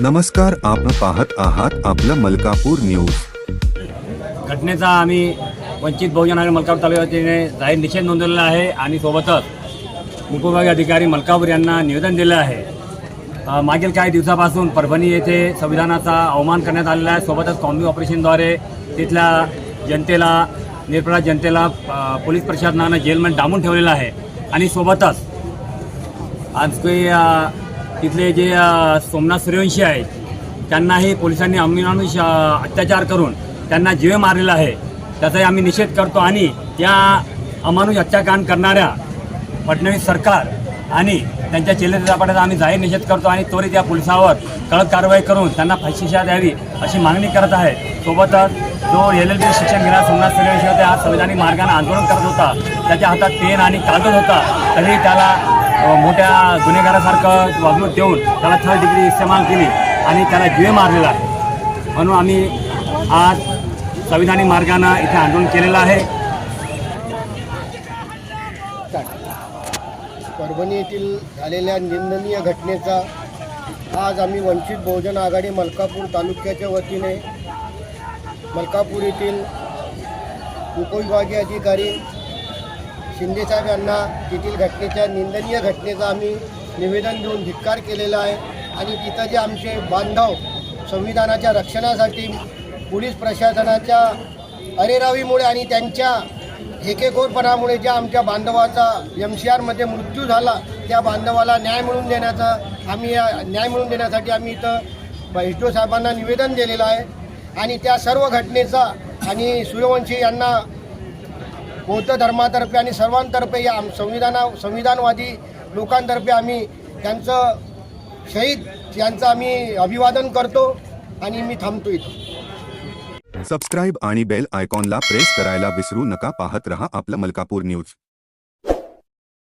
नमस्कार आपण पाहत आहात आपलं मलकापूर न्यूज. घटनेचा आम्ही वंचित बहुजन आघाडी मलकापूर तालुक्याने जाहीर निषेध नोंदवलेला आहे आणि सोबतच उपविभागीय अधिकारी मलकापूर यांना निवेदन दिलं आहे. मागील काही दिवसापासून परभणी येथे संविधानाचा अवमान करण्यात आलेला आहे. सोबतच कॉम्बी ऑपरेशनद्वारे तिथल्या जनतेला निरपराध जनतेला पोलीस प्रशासनानं जेलमध्ये डांबून ठेवलेलं आहे. आणि सोबतच आज काही तिथले जे सोमनाथ सूर्यवंशी आहेत त्यांनाही पोलिसांनी अमिनानुष अत्याचार करून त्यांना जीवे मारलेला आहे. त्याचाही आम्ही निषेध करतो आणि या अमानुष हत्याकांड करणाऱ्या फडणवीस सरकार आणि त्यांच्या चेलेच्या आम्ही जाहीर निषेध करतो आणि त्वरित या पोलिसावर कडक कारवाई करून त्यांना फाशीशा द्यावी अशी मागणी करत आहे. सोबतच जो एल एल बी शिक्षण घेणार सोमनाथ सूर्यवंशी होते हा संविधानिक मार्गाने आंदोलन करत होता. त्याच्या हातात पेन आणि कागद होता. तरी त्याला मोठ्या गुन्हेगारासारखं वागणूक देऊन त्याला थर्ड डिग्री इस्तेमाल केली आणि त्याला जीवे मारलेला आहे. म्हणून आम्ही आज संविधानिक मार्गानं इथे आंदोलन केलेलं आहे. परभणी येथील झालेल्या निंदनीय घटनेचा आज आम्ही वंचित बहुजन आघाडी मलकापूर तालुक्याच्या वतीने मलकापूर येथील उपविभागीय अधिकारी शिंदेसाहेब यांना तेथील घटनेच्या निंदनीय घटनेचा आम्ही निवेदन देऊन धिक्कार केलेला आहे. आणि तिथं जे आमचे बांधव संविधानाच्या रक्षणासाठी पोलीस प्रशासनाच्या अरेरावीमुळे आणि त्यांच्या हेकेखोरपणामुळे ज्या आमच्या बांधवाचा एम सी आरमध्ये मृत्यू झाला त्या बांधवाला न्याय मिळवून देण्याचा आम्ही या न्याय मिळवून देण्यासाठी आम्ही इथं एस साहेबांना निवेदन दिलेलं आहे. आणि त्या सर्व घटनेचा आणि सूर्यवंशी यांना बौद्ध धर्मातर्फे आणि सर्वांतर्फे या संविधाना संविधानवादी लोकांतर्फे आम्ही त्यांचं शहीद यांचं आम्ही अभिवादन करतो आणि मी थांबतो इथं. सबस्क्राईब आणि बेल आयकॉनला प्रेस करायला विसरू नका. पाहत रहा आपलं मलकापूर न्यूज